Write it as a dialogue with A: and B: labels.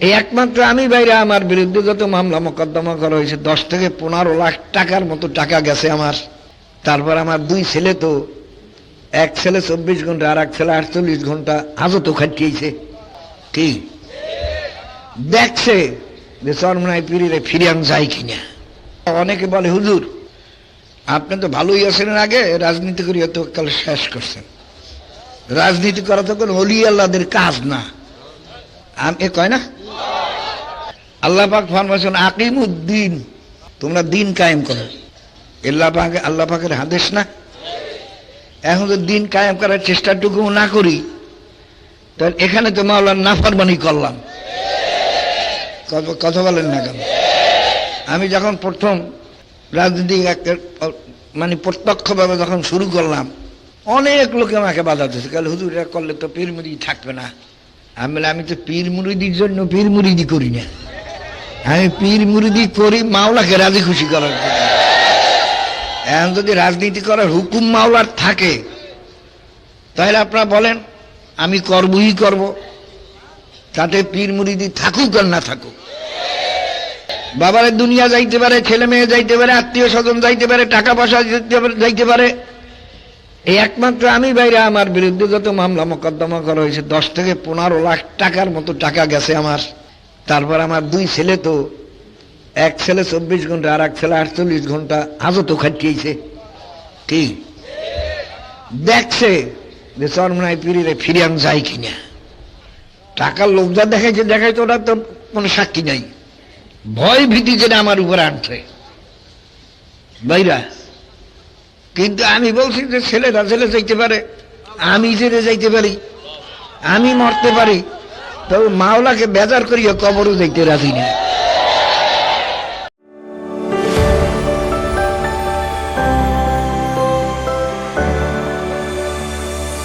A: এই একমাত্র আমি বাইরে, আমার বিরুদ্ধে যত মামলা মোকদ্দমা করা হয়েছে, দশ থেকে পনেরো লাখ টাকার মতো টাকা গেছে আমার। তারপর আমার দুই ছেলে তো, এক ছেলে চব্বিশ ঘণ্টা আর এক ছেলে আটচল্লিশ ঘণ্টা হাজতও খাটিয়েছে। কি? দেখছে যে চরমনায় পিড়িরে ফিরিয়ান যায় কিনা। অনেকে বলে, হুজুর, আপনি তো ভালোই আছেন আগে, রাজনীতি করিয়া তো কাল শেষ করছেন। রাজনীতি করা তো কোনো অলি আল্লাহদের কাজ না। আমি এ কয় না? আল্লাহ পাক ফরমাছেন আকিমুদ্দিন। তোমরা দিন কায়েম করো। আল্লাহ পাক আল্লাহ হাদেশ না? এখন তো দিন কায়েম করার চেষ্টাটুকু না করি, তাহলে এখানে তো মাওলার নাফরমানি করলাম। কথা- বলেন না কেন? আমি যখন প্রথম রাজনীতি মানে প্রত্যক্ষভাবে যখন শুরু করলাম, অনেক লোকে আমাকে বাধা দিচ্ছে কাল হুজুর করলে তো পীর মুড়ি থাকবে না। আমি আমি তো পীর মুড়িদির জন্য পীর মুড়িদি করি না। আমি পীর মুড়িদি করি মাওলাকে রাজি খুশি করার এখন যদি রাজনীতি করার হুকুম মাওলার থাকে, তাহলে আপনারা বলেন, আমি করবই করব। তাতে পীর মুড়িদি থাকুক আর না থাকুক। বাবারে দুনিয়া যাইতে পারে, ছেলে মেয়ে যাইতে পারে, আত্মীয় স্বজন যাইতে পারে, টাকা পয়সা যাইতে পারে। এই একমাত্র আমি বাইরে, আমার বিরুদ্ধে যত মামলা, মোকদ্দমা করা হয়েছে, দশ থেকে পনেরো লাখ টাকার মতো টাকা গেছে আমার। তারপর আমার দুই ছেলে তো, এক ছেলে চব্বিশ ঘণ্টা আর এক ছেলে আটচল্লিশ ঘণ্টা হাজতও খাটিয়েছে। কি? দেখছে যে চরমনায় পিড়িরে ফিরিয়ান যায় কিনা। টাকার লোক যা দেখাইছে দেখাইছে ওটা তো কোনো সাক্ষী নাই। ভয় ভীতি যেটা আমার উপর আনছে। বাইরা, কিন্তু আমি বলছি যে ছেলেরা ছেলে যাইতে পারে, আমি ছেলে যাইতে পারি, আমি মরতে পারি তবে মাওলাকে বেজার করিয়া কবরও দেখতে রাজি না